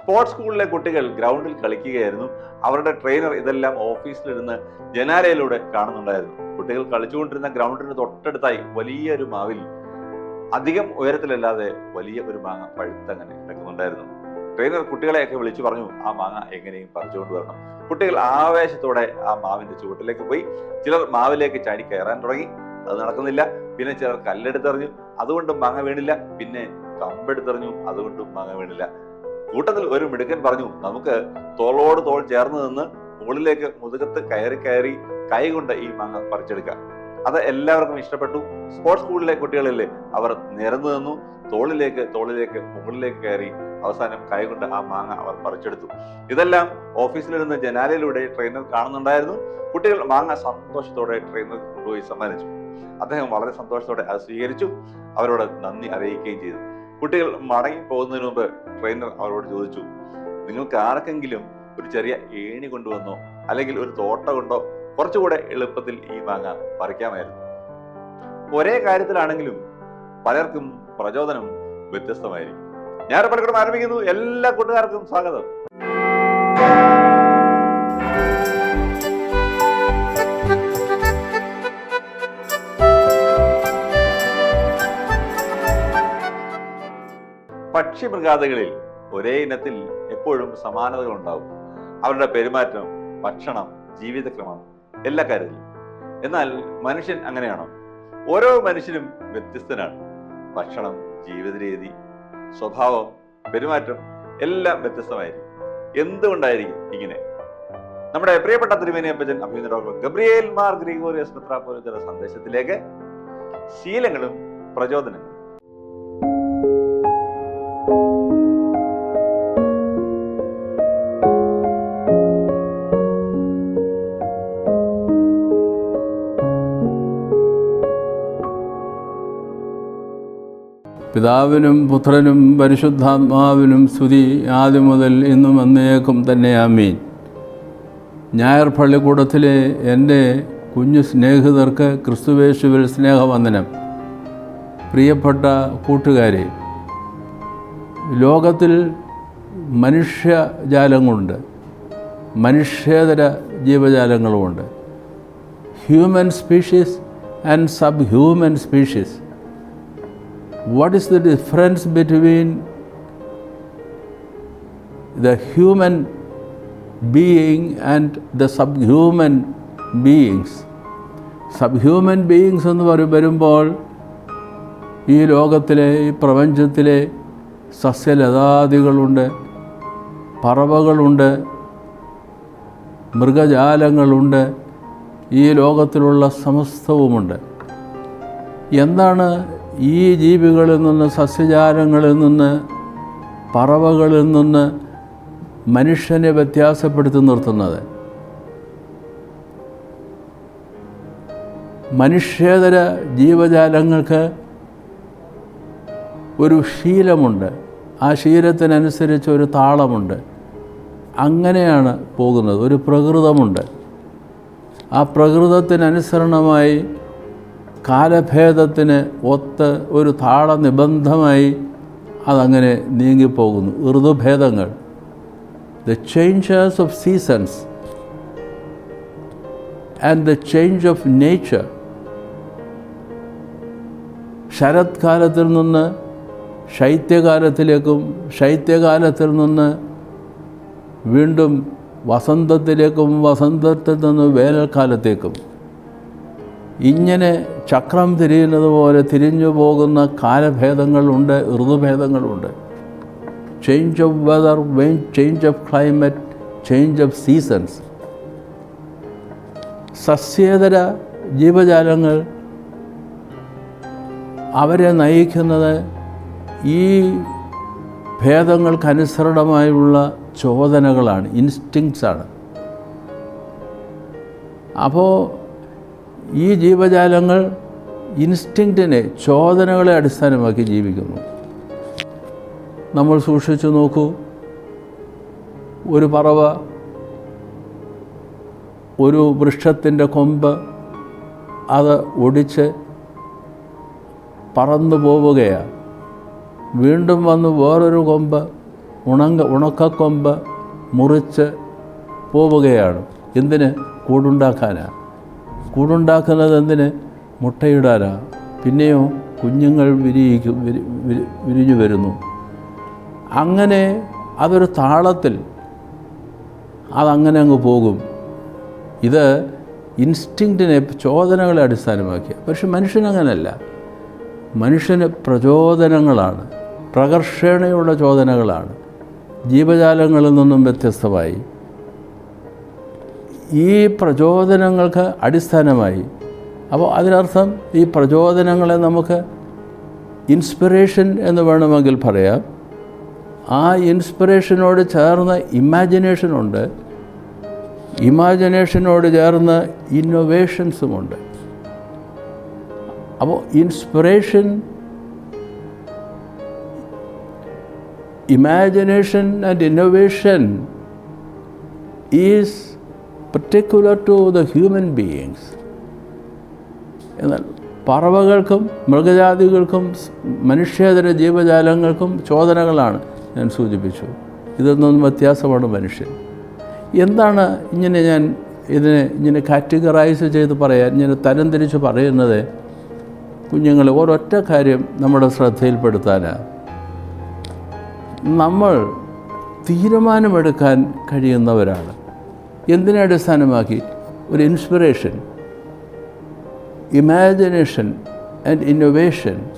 Sports സ്കൂളിലെ കുട്ടികൾ ഗ്രൗണ്ടിൽ കളിക്കുകയായിരുന്നു. അവരുടെ ട്രെയിനർ ഇതെല്ലാം ഓഫീസിലിരുന്ന് ജനാലയിലൂടെ കാണുന്നുണ്ടായിരുന്നു. കുട്ടികൾ കളിച്ചുകൊണ്ടിരുന്ന ഗ്രൗണ്ടിന് തൊട്ടടുത്തായി വലിയൊരു മാവിൽ അധികം ഉയരത്തിലല്ലാതെ വലിയ ഒരു മാങ്ങ പഴുത്തങ്ങനെ കിടക്കുന്നുണ്ടായിരുന്നു. ട്രെയിനർ കുട്ടികളെയൊക്കെ വിളിച്ചു പറഞ്ഞു ആ മാങ്ങ എങ്ങനെയും പറിച്ചുകൊണ്ട് വരണം. കുട്ടികൾ ആവേശത്തോടെ ആ മാവിന്റെ ചുവട്ടിലേക്ക് പോയി. ചിലർ മാവിലേക്ക് ചാടി കയറാൻ തുടങ്ങി. അത് നടക്കുന്നില്ല. പിന്നെ ചിലർ കല്ലെടുത്തെറിഞ്ഞു അതുകൊണ്ടും മാങ്ങ വീണില്ല. പിന്നെ കമ്പെടുത്തെറിഞ്ഞു. അതുകൊണ്ടും മാങ്ങ വീണില്ല. കൂട്ടത്തിൽ ഒരു മിടുക്കൻ പറഞ്ഞു നമുക്ക് തോളോട് തോൾ ചേർന്ന് നിന്ന് മുകളിലേക്ക് മുതുകത്ത് കയറി കയറി കൈ കൊണ്ട് ഈ മാങ്ങ പറിച്ചെടുക്കാം. അത് എല്ലാവർക്കും ഇഷ്ടപ്പെട്ടു. സ്പോർട്സ് സ്കൂളിലെ കുട്ടികളിലെ അവർ നിരന്നു നിന്നു. തോളിലേക്ക് തോളിലേക്ക് മുകളിലേക്ക് കയറി അവസാനം കൈകൊണ്ട് ആ മാങ്ങ അവർ പറിച്ചെടുത്തു. ഇതെല്ലാം ഓഫീസിലിരുന്ന് ജനാലയിലൂടെ ട്രെയിനർ കാണുന്നുണ്ടായിരുന്നു. കുട്ടികൾ മാങ്ങ സന്തോഷത്തോടെ ട്രെയിനർ കൊണ്ടുപോയി സമ്മാനിച്ചു. അദ്ദേഹം വളരെ സന്തോഷത്തോടെ അത് സ്വീകരിച്ചു. അവരോട് നന്ദി അറിയിക്കുകയും ചെയ്തു. കുട്ടികൾ മടങ്ങി പോകുന്നതിന് മുമ്പ് ട്രെയിനർ അവരോട് ചോദിച്ചു നിങ്ങൾക്ക് ആർക്കെങ്കിലും ഒരു ചെറിയ ഏണി കൊണ്ടുവന്നോ? അല്ലെങ്കിൽ ഒരു തോട്ട കൊണ്ടോ? കുറച്ചുകൂടെ എളുപ്പത്തിൽ ഈ മാങ്ങ പറിക്കാമായിരുന്നു. ഒരേ കാര്യത്തിലാണെങ്കിലും പലർക്കും പ്രചോദനം വ്യത്യസ്തമായിരിക്കും. ഞാൻ പലപ്പോഴും ആരംഭിക്കുന്നു. എല്ലാ കൂട്ടുകാർക്കും സ്വാഗതം. പക്ഷി മൃഗാദികളിൽ ഒരേ ഇനത്തിൽ എപ്പോഴും സമാനതകൾ ഉണ്ടാവും അവരുടെ പെരുമാറ്റം ഭക്ഷണം ജീവിതക്രമം എല്ലാ കാര്യത്തിലും. എന്നാൽ മനുഷ്യൻ അങ്ങനെയാണോ? ഓരോ മനുഷ്യനും വ്യത്യസ്തനാണ്. ഭക്ഷണം ജീവിത സ്വഭാവം പെരുമാറ്റം എല്ലാം വ്യത്യസ്തമായിരിക്കും. എന്തുകൊണ്ടായിരിക്കും ഇങ്ങനെ? നമ്മുടെ പ്രിയപ്പെട്ട തിരുമേനി അപ്പച്ചൻ അഭിനന്ദ ഗബ്രിയേൽ മാർ ഗ്രിഗോറിയസ് മെത്രാപ്പോലിത്തയുടെ സന്ദേശത്തിലേക്ക് ശീലങ്ങളും പ്രചോദനങ്ങളും. പിതാവിനും പുത്രനും പരിശുദ്ധാത്മാവിനും സ്തുതി ആദ്യം മുതൽ ഇന്നും എന്നേക്കും തന്നെ ആമീൻ. ഞായർ പള്ളിക്കൂടത്തിലെ എന്റെ കുഞ്ഞു സ്നേഹിതർക്ക് ക്രിസ്തുവേശുവിൽ സ്നേഹവന്ദനം. പ്രിയപ്പെട്ട കൂട്ടുകാരെ ലോകത്തിൽ മനുഷ്യജാലങ്ങളുണ്ട് മനുഷ്യേതര ജീവജാലങ്ങളുമുണ്ട്. Human species and sub human species what is the difference between the human being and the subhuman beings? Subhuman beings എന്ന് പറയും വരുമ്പോൾ ഈ ലോകത്തിലെ ഈ പ്രപഞ്ചത്തിലെ സസ്യലതാദികളുണ്ട് പറവകളുണ്ട് മൃഗജാലങ്ങളുണ്ട് ഈ ലോകത്തിലുള്ള സമസ്തവുമുണ്ട്. എന്താണ് ഈ ജീവികളിൽ നിന്ന് സസ്യജാലങ്ങളിൽ നിന്ന് പറവകളിൽ നിന്ന് മനുഷ്യനെ വ്യത്യാസപ്പെടുത്തി നിർത്തുന്നത്. മനുഷ്യേതര ജീവജാലങ്ങൾക്ക് ഒരു ശീലമുണ്ട്. ആ ശീലത്തിനനുസരിച്ച് ഒരു താളമുണ്ട്. അങ്ങനെയാണ് പോകുന്നത്. ഒരു പ്രകൃതമുണ്ട്. ആ പ്രകൃതത്തിനനുസരണമായി കാലഭേദത്തിന് ഒത്ത് ഒരു താള നിബന്ധമായി അതങ്ങനെ നീങ്ങിപ്പോകുന്നു. ഋതുഭേദങ്ങൾ. The changers of seasons and the change of nature ശരത്കാലത്തിൽ നിന്ന് ശൈത്യകാലത്തിലേക്കും ശൈത്യകാലത്തിൽ നിന്ന് വീണ്ടും വസന്തത്തിലേക്കും വസന്തത്തിൽ നിന്ന് വേനൽക്കാലത്തേക്കും. ഇങ്ങനെ ചക്രം തിരിയുന്നത് പോലെ തിരിഞ്ഞു പോകുന്ന കാലഭേദങ്ങളുണ്ട് ഋതുഭേദങ്ങളുണ്ട്. Change of weather change of climate change of seasons സസ്യേതര ജീവജാലങ്ങൾ അവരെ നയിക്കുന്നത് ഈ ഭേദങ്ങൾക്കനുസൃതമായുള്ള ചോദനകളാണ് ഇൻസ്റ്റിങ്സാണ് അപ്പോൾ ഈ ജീവജാലങ്ങൾ ഇൻസ്റ്റിങ്റ്റിനെ ചോദനകളെ അടിസ്ഥാനമാക്കി ജീവിക്കുന്നു. നമ്മൾ സൂക്ഷിച്ചു നോക്കൂ ഒരു പറവ ഒരു വൃക്ഷത്തിന്റെ കൊമ്പ് അത് ഒടിച്ച് പറന്നു പോവുകയാണ് വീണ്ടും വന്ന് വേറൊരു കൊമ്പ് ഉണങ്ങ ഉണക്കക്കൊമ്പ് മുറിച്ച് പോവുകയാണ്. എന്തിന്? കൂടുണ്ടാക്കാനാണ് കൂടുണ്ടാക്കുന്നത് എന്തിന്? മുട്ടയിടാനാ. പിന്നെയോ കുഞ്ഞുങ്ങൾ വിരിയിക്കും വിരി വിരി- വിരിഞ്ഞു വരുന്നു. അങ്ങനെ അതൊരു താളത്തിൽ അതങ്ങനെ അങ്ങ് പോകും. ഇത് ഇൻസ്റ്റിങ്ക്റ്റിനെ ചോദനകളെ അടിസ്ഥാനമാക്കിയ. പക്ഷെ മനുഷ്യനങ്ങനല്ല. മനുഷ്യന് പ്രചോദനങ്ങളാണ്. പ്രകർഷണയുള്ള ചോദനകളാണ്. ജീവജാലങ്ങളിൽ നിന്നും വ്യത്യസ്തമായി. ഈ പ്രചോദനങ്ങൾക്ക് അടിസ്ഥാനമായി. അപ്പോൾ അതിനർത്ഥം ഈ പ്രചോദനങ്ങളെ നമുക്ക് ഇൻസ്പിറേഷൻ എന്ന് വേണമെങ്കിൽ പറയാം. ആ ഇൻസ്പിറേഷനോട് ചേർന്ന് ഇമാജിനേഷനുണ്ട് ഇമാജിനേഷനോട് ചേർന്ന് ഇന്നൊവേഷൻസുമുണ്ട് അപ്പോൾ inspiration imagination and innovation is particular to the human beings എന്നാൽ പറവകൾക്കും മൃഗജാതികൾക്കും മനുഷ്യേതര ജീവജാലങ്ങൾക്കും ചോദനകളാണ് ഞാൻ സൂചിപ്പിച്ചു. ഇതൊന്നും വ്യത്യാസമാണ് മനുഷ്യൻ. എന്താണ് ഇങ്ങനെ ഞാൻ ഇതിനെ ഇങ്ങനെ കാറ്റഗറൈസ് ചെയ്ത് പറയാൻ ഇങ്ങനെ തരംതിരിച്ച് പറയുന്നത്? കുഞ്ഞുങ്ങളെ ഒരൊറ്റ കാര്യം നമ്മുടെ ശ്രദ്ധയിൽപ്പെടുത്താനാണ് നമ്മൾ തീരുമാനമെടുക്കാൻ കഴിയുന്നവരാണ്. എന്തിനെ അടിസ്ഥാനമാക്കി? ഒരു ഇൻസ്പിറേഷൻ ഇമാജിനേഷൻ ആൻഡ് ഇന്നൊവേഷൻ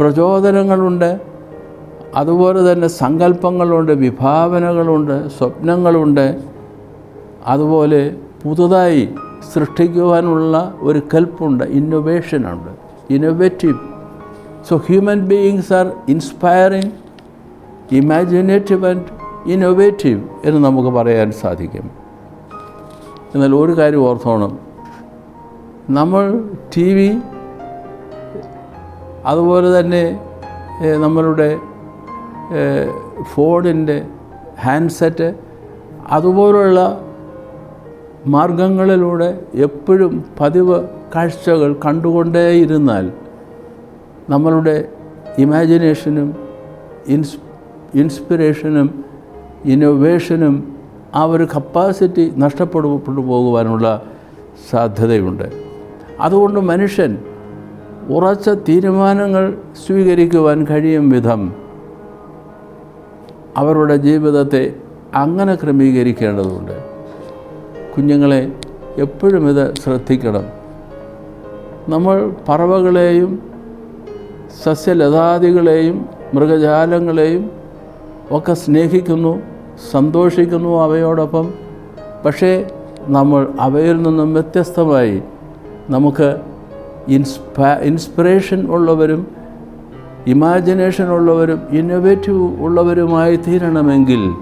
പ്രചോദനങ്ങളുണ്ട് അതുപോലെ തന്നെ സങ്കല്പങ്ങളുണ്ട് വിഭാവനകളുണ്ട് സ്വപ്നങ്ങളുണ്ട്. അതുപോലെ പുതുതായി സൃഷ്ടിക്കുവാനുള്ള ഒരു കൽപ്പുണ്ട് ഇന്നൊവേഷനുണ്ട് innovative so human beings are inspiring imaginative and innovative എന്ന് നമുക്ക് പറയാൻ സാധിക്കും. എന്നാൽ ഒരു കാര്യം ഓർത്തോണം. നമ്മൾ ടി വി അതുപോലെ തന്നെ നമ്മളുടെ ഫോണിന്റെ ഹാൻഡ്സെറ്റ് അതുപോലുള്ള മാർഗങ്ങളിലൂടെ എപ്പോഴും പതിവ് കാഴ്ചകൾ കണ്ടുകൊണ്ടേയിരുന്നാൽ നമ്മളുടെ ഇമാജിനേഷനും ഇൻസ് ഇൻസ്പിറേഷനും ഇന്നൊവേഷനും ആ ഒരു കപ്പാസിറ്റി നഷ്ടപ്പെട്ടു പോകുവാനുള്ള സാധ്യതയുണ്ട്. അതുകൊണ്ട് മനുഷ്യൻ ഉറച്ച തീരുമാനങ്ങൾ സ്വീകരിക്കുവാൻ കഴിയും വിധം അവരുടെ ജീവിതത്തെ അങ്ങനെ ക്രമീകരിക്കേണ്ടതുണ്ട്. കുഞ്ഞുങ്ങളെ എപ്പോഴും ഇത് ശ്രദ്ധിക്കണം. നമ്മൾ പറവകളെയും സസ്യലതാദികളെയും മൃഗജാലങ്ങളെയും ഒക്കെ സ്നേഹിക്കുന്നു സന്തോഷിക്കുന്നു അവയോടൊപ്പം. പക്ഷേ നമ്മൾ അവയിൽ നിന്നും വ്യത്യസ്തമായി നമുക്ക് ഇൻസ്പ ഇൻസ്പിറേഷൻ ഉള്ളവരും ഇമാജിനേഷൻ ഉള്ളവരും ഇന്നൊവേറ്റീവ് ഉള്ളവരുമായി തീരണമെങ്കിൽ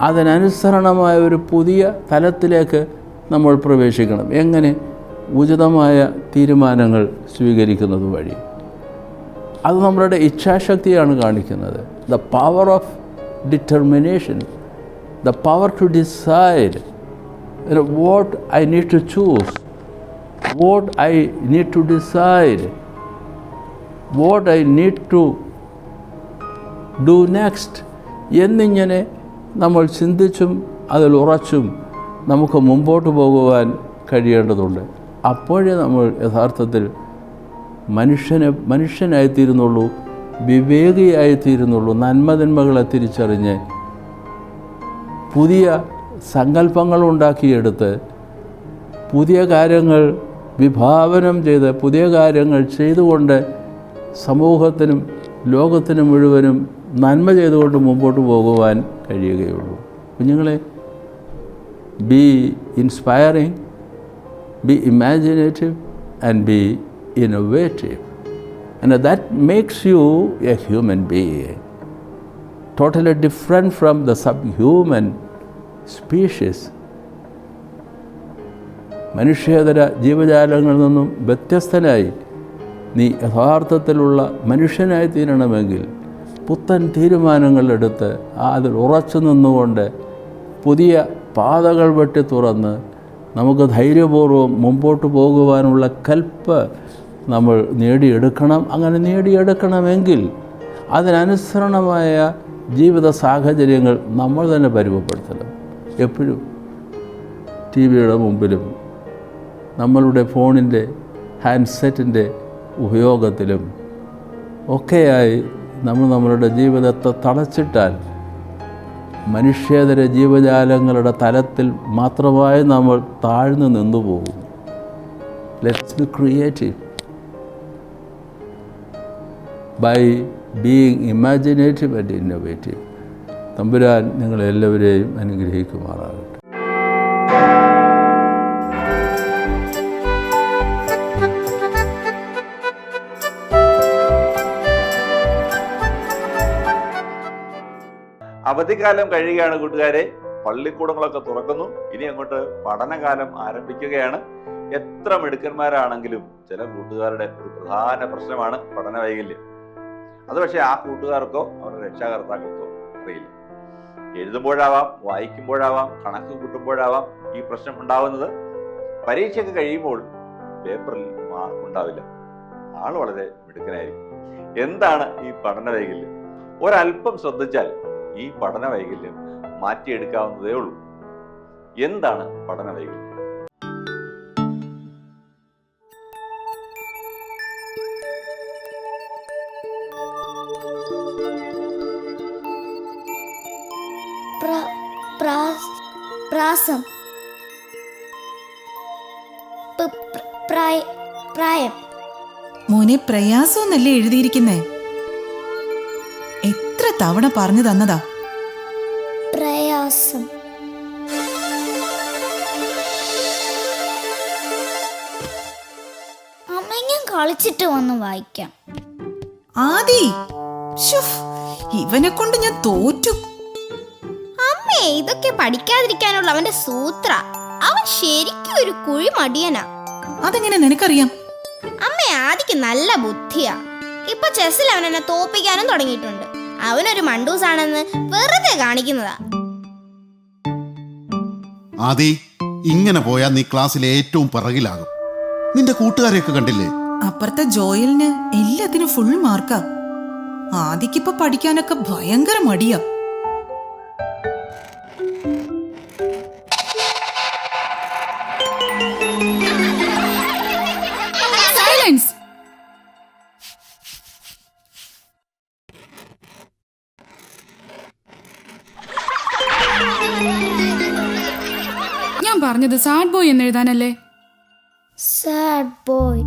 അതിനനുസരണമായ ഒരു പുതിയ തലത്തിലേക്ക് നമ്മൾ പ്രവേശിക്കണം. എങ്ങനെ? ഉചിതമായ തീരുമാനങ്ങൾ സ്വീകരിക്കുന്നത് വഴി. അത് നമ്മളുടെ ഇച്ഛാശക്തിയാണ് കാണിക്കുന്നത്. The power of determination the power to decide what I need to choose what I need to decide what I need to do next എന്നിങ്ങനെ നമ്മൾ ചിന്തിച്ചും അതിൽ ഉറച്ചും നമുക്ക് മുമ്പോട്ട് പോകുവാൻ കഴിയേണ്ടതുണ്ട്. അപ്പോഴേ നമ്മൾ യഥാർത്ഥത്തിൽ മനുഷ്യനെ മനുഷ്യനായിത്തീരുന്നുള്ളൂ. വിവേകിയായിത്തീരുന്നുള്ളൂ നന്മതിന്മകളെ തിരിച്ചറിഞ്ഞ് പുതിയ സങ്കല്പങ്ങൾ ഉണ്ടാക്കിയെടുത്ത് പുതിയ കാര്യങ്ങൾ വിഭാവനം ചെയ്ത് പുതിയ കാര്യങ്ങൾ ചെയ്തുകൊണ്ട് സമൂഹത്തിനും ലോകത്തിനും മുഴുവനും നന്മ ചെയ്തുകൊണ്ട് മുമ്പോട്ട് പോകുവാൻ കഴിയുകയുള്ളൂ കുഞ്ഞുങ്ങളെ be inspiring be imaginative and be innovative. And that makes you a human being, totally different from the subhuman species. മനുഷ്യേതര ജീവജാലങ്ങളിൽ നിന്നും വ്യത്യസ്തനായി നീ യഥാർത്ഥത്തിലുള്ള മനുഷ്യനായി തീരണമെങ്കിൽ പുത്തൻ തീരുമാനങ്ങളെടുത്ത് അതിൽ ഉറച്ചു നിന്നുകൊണ്ട് പുതിയ പാതകൾ വെട്ടി തുറന്ന് നമുക്ക് ധൈര്യപൂർവം മുമ്പോട്ട് പോകുവാനുള്ള കൽപ്പ് നമ്മൾ നേടിയെടുക്കണം. അങ്ങനെ നേടിയെടുക്കണമെങ്കിൽ അതിനനുസരണമായ ജീവിത സാഹചര്യങ്ങൾ നമ്മൾ തന്നെ പരിമപ്പെടുത്തണം. എപ്പോഴും ടി വിയുടെ മുമ്പിലും നമ്മളുടെ ഫോണിന്റെ ഹാൻഡ്സെറ്റിന്റെ ഉപയോഗത്തിലും ഒക്കെയായി നമ്മൾ നമ്മളുടെ ജീവിതത്തെ തളച്ചിട്ടാൽ മനുഷ്യേതര ജീവജാലങ്ങളുടെ തലത്തിൽ മാത്രമായി നമ്മൾ താഴ്ന്നു നിന്നു പോകും let's be creative by being imaginative and innovative തമ്പുരാൻ നിങ്ങളെല്ലാവരെയും അനുഗ്രഹിക്കുമാറാകട്ടെ. അവധിക്കാലം കഴിയുകയാണ് കൂട്ടുകാരെ. പള്ളിക്കൂടങ്ങളൊക്കെ തുറക്കുന്നു. ഇനി അങ്ങോട്ട് പഠനകാലം ആരംഭിക്കുകയാണ്. എത്ര മിടുക്കന്മാരാണെങ്കിലും ചില കൂട്ടുകാരുടെ ഒരു പ്രധാന പ്രശ്നമാണ് പഠന വൈകല്യം. അത് പക്ഷേ ആ കൂട്ടുകാർക്കോ അവരുടെ രക്ഷാകർത്താക്കൾക്കോ അറിയില്ല. എഴുതുമ്പോഴാവാം വായിക്കുമ്പോഴാവാം കണക്ക് കൂട്ടുമ്പോഴാവാം ഈ പ്രശ്നം ഉണ്ടാവുന്നത്. പരീക്ഷയ്ക്ക് കഴിയുമ്പോൾ പേപ്പറിൽ മാർക്ക് ഉണ്ടാവില്ല. ആൾ വളരെ മിടുക്കനായിരിക്കും. എന്താണ് ഈ പഠന വൈകല്യം? ഒരല്പം ശ്രദ്ധിച്ചാൽ ഈ പഠന വൈകല്യം മാറ്റിയെടുക്കാവുന്നതേ ഉള്ളൂ. എന്താണ് പഠന വൈകല്യം? പ്ര- പ്രായ- മോനെ പ്രയാസമെന്നല്ലേ എഴുതിയിരിക്കുന്നേ? എത്ര തവണ പറഞ്ഞു തന്നതാ? പ്രയാസം. അമ്മ ഞാൻ കളിച്ചിട്ട് വന്ന് വായിക്കാം. ആദി ഇവനെ കൊണ്ട് ഞാൻ തോറ്റു. ഇതൊക്കെ പഠിക്കാതിരിക്കാനുള്ള അവന്റെ സൂത്ര. അവൻ ശരിക്കും ഒരു കുഴി മടിയനാ അതെങ്ങനെ നിനക്കറിയാം? അമ്മ ആദിക്ക് നല്ല ബുദ്ധിയാ. ഇപ്പൊ ചെസ്സിൽ അവൻ എന്നെ തോപ്പിക്കാനും തുടങ്ങിയിട്ടുണ്ട്. അവനൊരു മണ്ടൂസാണെന്ന് വെറുതെ കാണിക്കുന്നതാ. ആദി ഇങ്ങനെ പോയാൽ നീ ക്ലാസ്സിലെ ഏറ്റവും പിറകിലാകും. നിന്റെ കൂട്ടുകാരെയൊക്കെ കണ്ടില്ലേ? അപ്പുറത്തെ ജോയലിന് എല്ലാത്തിനും ഫുൾ മാർക്കാ ആദിക്കിപ്പോ പഠിക്കാനൊക്കെ ഭയങ്കര മടിയാ. പറഞ്ഞത് സാഡ് ബോയ് എന്ന് എഴുതാനല്ലേ? സാഡ് ബോയ്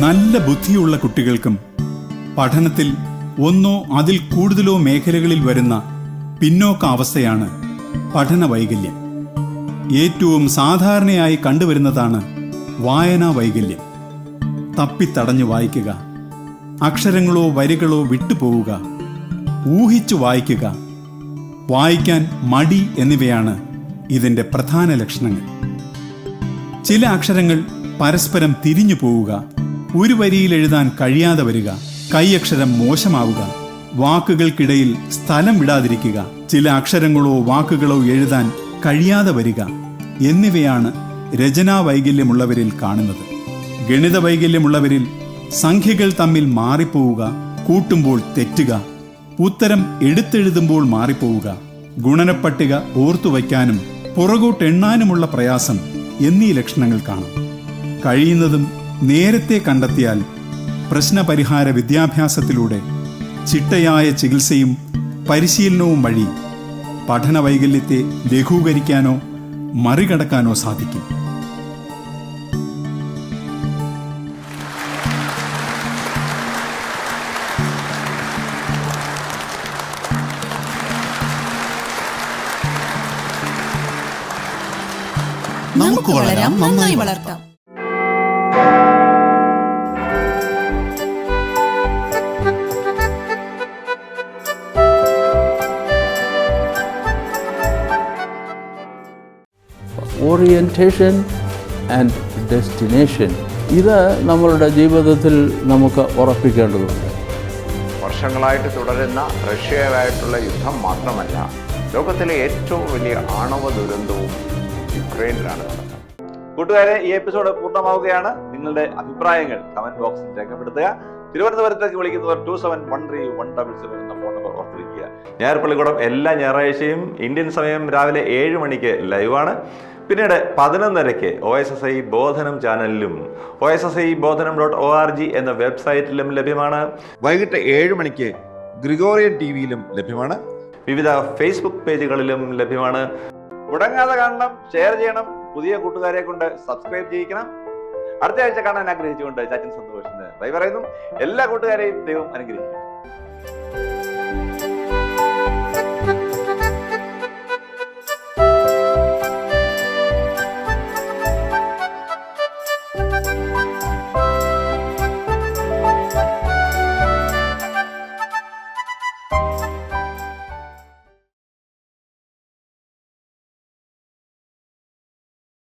നല്ല ബുദ്ധിയുള്ള കുട്ടികൾക്കും പഠനത്തിൽ ഒന്നോ അതിൽ കൂടുതലോ മേഖലകളിൽ വരുന്ന പിന്നോക്ക അവസ്ഥയാണ് പഠന വൈകല്യം ഏറ്റവും സാധാരണയായി കണ്ടുവരുന്നതാണ് വായനാ വൈകല്യം തപ്പിത്തടഞ്ഞു വായിക്കുക അക്ഷരങ്ങളോ വരികളോ വിട്ടുപോവുക ഊഹിച്ചു വായിക്കുക വായിക്കാൻ മടി എന്നിവയാണ് ഇതിന്റെ പ്രധാന ലക്ഷണങ്ങൾ. ചില അക്ഷരങ്ങൾ പരസ്പരം തിരിഞ്ഞു പോവുക ഒരു വരിയിൽ എഴുതാൻ കഴിയാതെ വരിക കൈയക്ഷരം മോശമാവുക. വാക്കുകൾക്കിടയിൽ സ്ഥലം വിടാതിരിക്കുക. ചില അക്ഷരങ്ങളോ വാക്കുകളോ എഴുതാൻ കഴിയാതെ വരിക. എന്നിവയാണ് രചനാ വൈകല്യമുള്ളവരിൽ കാണുന്നത്. ഗണിത വൈകല്യമുള്ളവരിൽ സംഖ്യകൾ തമ്മിൽ മാറിപ്പോവുക കൂട്ടുമ്പോൾ തെറ്റുക ഉത്തരം എടുത്തെഴുതുമ്പോൾ മാറിപ്പോവുക ഗുണനപ്പട്ടിക ഓർത്തുവയ്ക്കാനും പുറകോട്ടെണ്ണാനുമുള്ള പ്രയാസം എന്നീ ലക്ഷണങ്ങൾ കാണാം. കഴിയുന്നതും നേരത്തെ കണ്ടെത്തിയാൽ പ്രശ്നപരിഹാര വിദ്യാഭ്യാസത്തിലൂടെ ചിട്ടയായ ചികിത്സയും പരിശീലനവും വഴി പഠന വൈകല്യത്തെ ലഘൂകരിക്കാനോ മറികടക്കാനോ സാധിക്കും. നമുക്ക് വളരാം. നന്നായി വളർത്താം. ഓറിയന്റേഷൻ ആൻഡ് ഡെസ്റ്റിനേഷൻ ഇത് നമ്മളുടെ ജീവിതത്തിൽ നമുക്ക് ഉറപ്പിക്കേണ്ടതുണ്ട്. വർഷങ്ങളായിട്ട് തുടരുന്ന റഷ്യയുമായിട്ടുള്ള യുദ്ധം മാത്രമല്ല ലോകത്തിലെ ഏറ്റവും വലിയ ആണവ ദുരന്തവും യുക്രൈനിലാണ് കൂട്ടുകാരെ ഈ എപ്പിസോഡ് പൂർണമാവുകയാണ്. നിങ്ങളുടെ അഭിപ്രായങ്ങൾ കമന്റ് ബോക്സിൽ രേഖപ്പെടുത്തുക. തിരുവനന്തപുരത്തേക്ക് വിളിക്കുന്നവർ two seven one three one double seven എന്ന ഫോൺ നമ്പർ ഓർത്തിരിക്കുക. ഞായർ പള്ളിക്കൂടം എല്ലാ ഞായറാഴ്ചയും ഇന്ത്യൻ സമയം രാവിലെ ഏഴ് മണിക്ക് ലൈവാണ് പിന്നീട് പതിനൊന്നരയ്ക്ക് O S S I Bodhanam ചാനലിലും O S S I Bodhanam dot O R G എന്ന വെബ്സൈറ്റിലും ലഭ്യമാണ്. വൈകിട്ട് ഏഴ് മണിക്ക് ഗ്രിഗോറിയൻ ടി വിയിലും ലഭ്യമാണ്. വിവിധ ഫേസ്ബുക്ക് പേജുകളിലും ലഭ്യമാണ്. മുടങ്ങാതെ കാണണം ഷെയർ ചെയ്യണം പുതിയ കൂട്ടുകാരെ കൊണ്ട് സബ്സ്ക്രൈബ് ചെയ്യിക്കണം. അടുത്ത ആഴ്ച കാണാൻ ആഗ്രഹിച്ചുകൊണ്ട് ചാച്ചൻ സന്തോഷിന് ബൈ പറയുന്നു. എല്ലാ കൂട്ടുകാരെയും ദൈവം അനുഗ്രഹിക്കും